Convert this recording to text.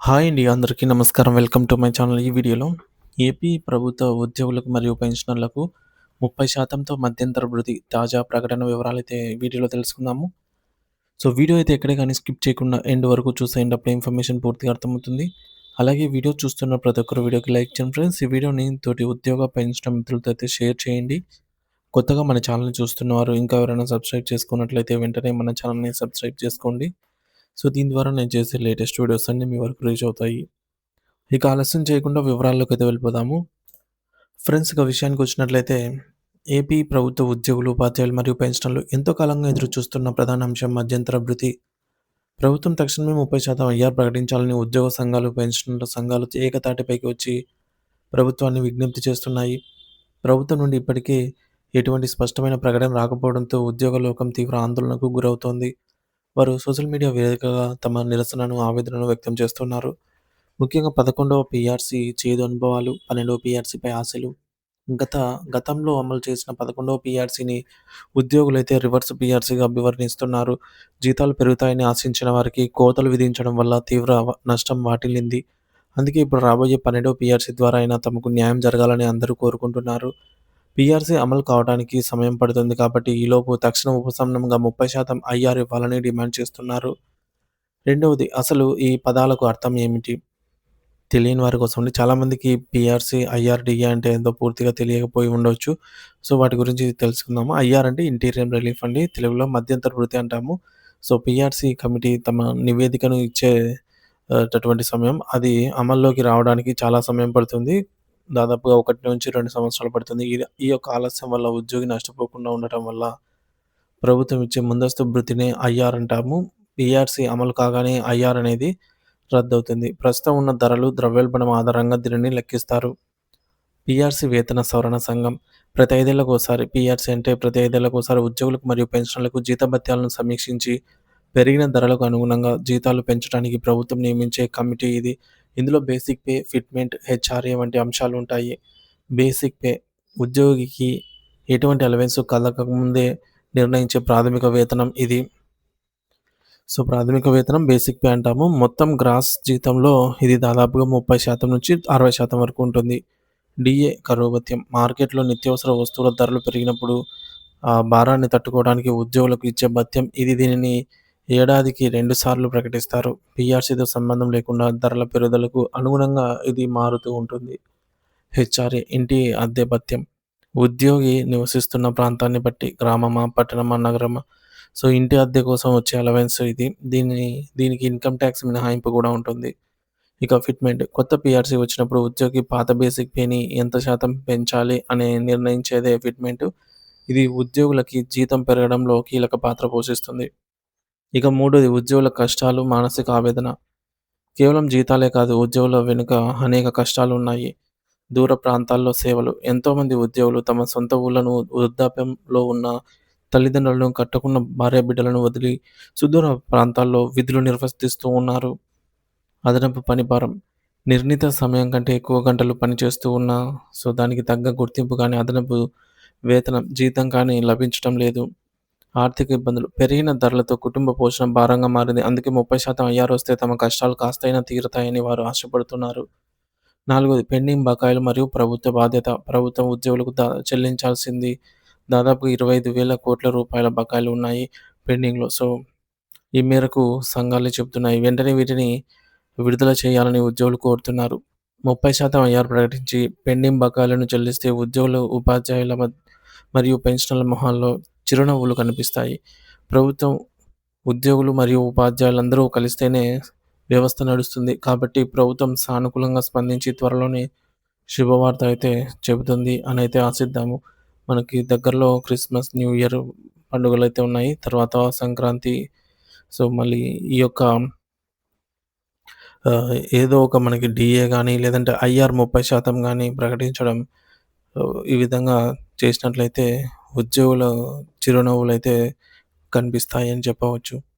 Hi అండి అందరికీ నమస్కారం. Welcome to my channel. ఈ వీడియోలో ఏపీ ప్రభుత్వ ఉద్యోగులకు మరియు పెన్షనర్లకు ముప్పై శాతంతో మధ్యంతర వృద్ధి తాజా ప్రకటన వివరాలు అయితే వీడియోలో తెలుసుకుందాము. సో వీడియో అయితే ఎక్కడే కానీ స్కిప్ చేయకుండా ఎండ్ వరకు చూసేయండి. అప్పుడు ఇన్ఫర్మేషన్ పూర్తిగా అర్థమవుతుంది. అలాగే వీడియో చూస్తున్న ప్రతి ఒక్కరు వీడియోకి లైక్ చేయండి ఫ్రెండ్స్. ఈ వీడియోని తోటి ఉద్యోగ పెన్షన్ మిత్రులతో అయితే షేర్ చేయండి. కొత్తగా మన ఛానల్ చూస్తున్నవారు ఇంకా ఎవరైనా సబ్స్క్రైబ్ చేసుకున్నట్లయితే వెంటనే మన ఛానల్ని సబ్స్క్రైబ్ చేసుకోండి. సో దీని ద్వారా నేను చేసే లేటెస్ట్ వీడియోస్ అన్నీ మీ వరకు రీచ్ అవుతాయి. ఇక ఆలస్యం చేయకుండా వివరాల్లోకి అయితే వెళ్ళిపోదాము. ఫ్రెండ్స్ ఇక విషయానికి వచ్చినట్లయితే ఏపీ ప్రభుత్వ ఉద్యోగులు ఉపాధ్యాయులు మరియు పెన్షన్లు ఎంతో కాలంగా ఎదురు చూస్తున్న ప్రధాన అంశం మధ్యంతర భృతి ప్రభుత్వం తక్షణమే ముప్పై శాతం ఐఆర్ ప్రకటించాలని ఉద్యోగ సంఘాలు పెన్షన్ల సంఘాలు ఏకతాటిపైకి వచ్చి ప్రభుత్వాన్ని విజ్ఞప్తి చేస్తున్నాయి. ప్రభుత్వం నుండి ఇప్పటికే ఎటువంటి స్పష్టమైన ప్రకటన రాకపోవడంతో ఉద్యోగ లోకం తీవ్ర ఆందోళనకు గురవుతోంది. వారు సోషల్ మీడియా వేదికగా తమ నిరసనను ఆవేదనను వ్యక్తం చేస్తున్నారు. ముఖ్యంగా పదకొండవ పిఆర్సీ చేదు అనుభవాలు పన్నెండవ పిఆర్సీపై ఆశలు. గత గతంలో అమలు చేసిన పదకొండవ పిఆర్సీని ఉద్యోగులైతే రివర్స్ పిఆర్సీగా అభివర్ణిస్తున్నారు. జీతాలు పెరుగుతాయని ఆశించిన వారికి కోతలు విధించడం వల్ల తీవ్ర నష్టం వాటిల్లింది. అందుకే ఇప్పుడు రాబోయే పన్నెండవ పిఆర్సీ ద్వారా అయినా తమకు న్యాయం జరగాలని అందరూ కోరుకుంటున్నారు. పీఆర్సీ అమలు కావడానికి సమయం పడుతుంది కాబట్టి ఈలోపు తక్షణ ఉపశమనంగా ముప్పై శాతం ఐఆర్ ఇవ్వాలని డిమాండ్ చేస్తున్నారు. రెండవది అసలు ఈ పదాలకు అర్థం ఏమిటి? తెలియని వారి కోసం చాలామందికి పిఆర్సీ ఐఆర్డిఏ అంటే ఏందో పూర్తిగా తెలియకపోయి ఉండవచ్చు సో వాటి గురించి తెలుసుకుందాము. ఐఆర్ అంటే ఇంటీరియర్ రిలీఫ్ అండి. తెలుగులో మధ్యంతర వృత్తి అంటాము. సో పిఆర్సీ కమిటీ తమ నివేదికను ఇచ్చే సమయం. అది అమల్లోకి రావడానికి చాలా సమయం పడుతుంది. దాదాపుగా ఒకటి నుంచి రెండు సంవత్సరాలు పడుతుంది. ఇది ఈ యొక్క ఆలస్యం వల్ల ఉద్యోగి నష్టపోకుండా ఉండటం వల్ల ప్రభుత్వం ఇచ్చే ముందస్తు భృతిని ఐఆర్ అంటాము. పిఆర్సీ అమలు కాగానే ఐఆర్ అనేది రద్దవుతుంది. ప్రస్తుతం ఉన్న ధరలు ద్రవ్యోల్బణం ఆధారంగా దీనిని లెక్కిస్తారు. పిఆర్సీ వేతన సవరణ సంఘం ప్రతి ఐదేళ్ళకు ఒకసారి పిఆర్సీ అంటే ప్రతి ఐదేళ్ళకు ఒకసారి ఉద్యోగులకు మరియు పెన్షన్లకు జీతభత్యాలను సమీక్షించి పెరిగిన ధరలకు అనుగుణంగా జీతాలు పెంచడానికి ప్రభుత్వం నియమించే కమిటీ ఇది. ఇందులో బేసిక్ పే ఫిట్మెంట్ హెచ్ఆర్ఏ వంటి అంశాలు ఉంటాయి. బేసిక్ పే ఉద్యోగికి ఎటువంటి అలవెన్స్ కలగకముందే నిర్ణయించే ప్రాథమిక వేతనం ఇది. సో ప్రాథమిక వేతనం బేసిక్ పే అంటాము. మొత్తం గ్రాస్ జీతంలో ఇది దాదాపుగా ముప్పై శాతం నుంచి అరవై శాతం వరకు ఉంటుంది. డిఏ కరువు భత్యం మార్కెట్లో నిత్యావసర వస్తువుల ధరలు పెరిగినప్పుడు ఆ భారాన్ని తట్టుకోవడానికి ఉద్యోగులకు ఇచ్చే భత్యం ఇది దీనిని ఏడాదికి రెండు సార్లు ప్రకటిస్తారు. పిఆర్సీతో సంబంధం లేకుండా ధరల పెరుగుదలకు అనుగుణంగా ఇది మారుతూ ఉంటుంది. హెచ్ఆర్ఏ ఇంటి అద్దె భత్యం ఉద్యోగి నివసిస్తున్న ప్రాంతాన్ని బట్టి గ్రామమా పట్టణమా నగరమా? సో ఇంటి అద్దె కోసం వచ్చే అలవెన్స్ ఇది. దీని దీనికి ఇన్కమ్ ట్యాక్స్ మినహాయింపు కూడా ఉంటుంది. ఇక ఫిట్మెంట్ కొత్త పిఆర్సీ వచ్చినప్పుడు ఉద్యోగి పాత బేసిక్ పేని ఎంత శాతం పెంచాలి అనే నిర్ణయించేదే ఫిట్మెంట్ ఇది ఉద్యోగులకి జీతం పెరగడంలో కీలక పాత్ర పోషిస్తుంది. ఇక మూడోది ఉద్యోగుల కష్టాలు మానసిక ఆవేదన. కేవలం జీతాలే కాదు ఉద్యోగుల వెనుక అనేక కష్టాలు ఉన్నాయి. దూర ప్రాంతాల్లో సేవలు. ఎంతోమంది ఉద్యోగులు తమ సొంత ఊళ్ళను వృద్ధాప్యంలో ఉన్న తల్లిదండ్రులను కట్టుకున్న భార్య బిడ్డలను వదిలి సుదూర ప్రాంతాల్లో విధులు నిర్వర్తిస్తూ ఉన్నారు. అదనపు పనిభారం. నిర్ణీత సమయం కంటే ఎక్కువ గంటలు పనిచేస్తూ ఉన్నా సో దానికి తగ్గ గుర్తింపు కానీ అదనపు వేతనం జీతం కానీ లభించడం లేదు. ఆర్థిక ఇబ్బందులు. పెరిగిన ధరలతో కుటుంబ పోషణ భారంగా మారింది. అందుకే ముప్పై శాతం అయ్యారు వస్తే తమ కష్టాలు కాస్తైనా తీరుతాయని వారు ఆశపడుతున్నారు. నాలుగోది పెండింగ్ బకాయిలు మరియు ప్రభుత్వ బాధ్యత. ప్రభుత్వం ఉద్యోగులకు దా చెల్లించాల్సింది. దాదాపు ఇరవై ఐదు వేల కోట్ల రూపాయల బకాయిలు ఉన్నాయి పెండింగ్లో. సో ఈ మేరకు సంఘాలు చెబుతున్నాయి. వెంటనే వీటిని విడుదల చేయాలని ఉద్యోగులు కోరుతున్నారు. ముప్పై శాతం ఐఆర్ ప్రకటించి పెండింగ్ బకాయిలను చెల్లిస్తే ఉద్యోగులు ఉపాధ్యాయుల మరియు పెన్షనర్ల మొహాల్లో చిరునవ్వులు కనిపిస్తాయి. ప్రభుత్వం ఉద్యోగులు మరియు ఉపాధ్యాయులందరూ కలిస్తేనే వ్యవస్థ నడుస్తుంది. కాబట్టి ప్రభుత్వం సానుకూలంగా స్పందించి త్వరలోనే శుభవార్త అయితే చెబుతుంది అని అయితే ఆశిద్దాము. మనకి దగ్గరలో క్రిస్మస్ న్యూ ఇయర్ పండుగలు అయితే ఉన్నాయి. తర్వాత సంక్రాంతి. సో మళ్ళీ ఈ యొక్క ఏదో ఒక మనకి డిఏ కానీ లేదంటే ఐఆర్ ముప్పై శాతం కానీ ప్రకటించడం ఈ విధంగా చేసినట్లయితే ఉద్యోగుల చిరునవ్వులు అయితే కనిపిస్తాయి అని చెప్పవచ్చు.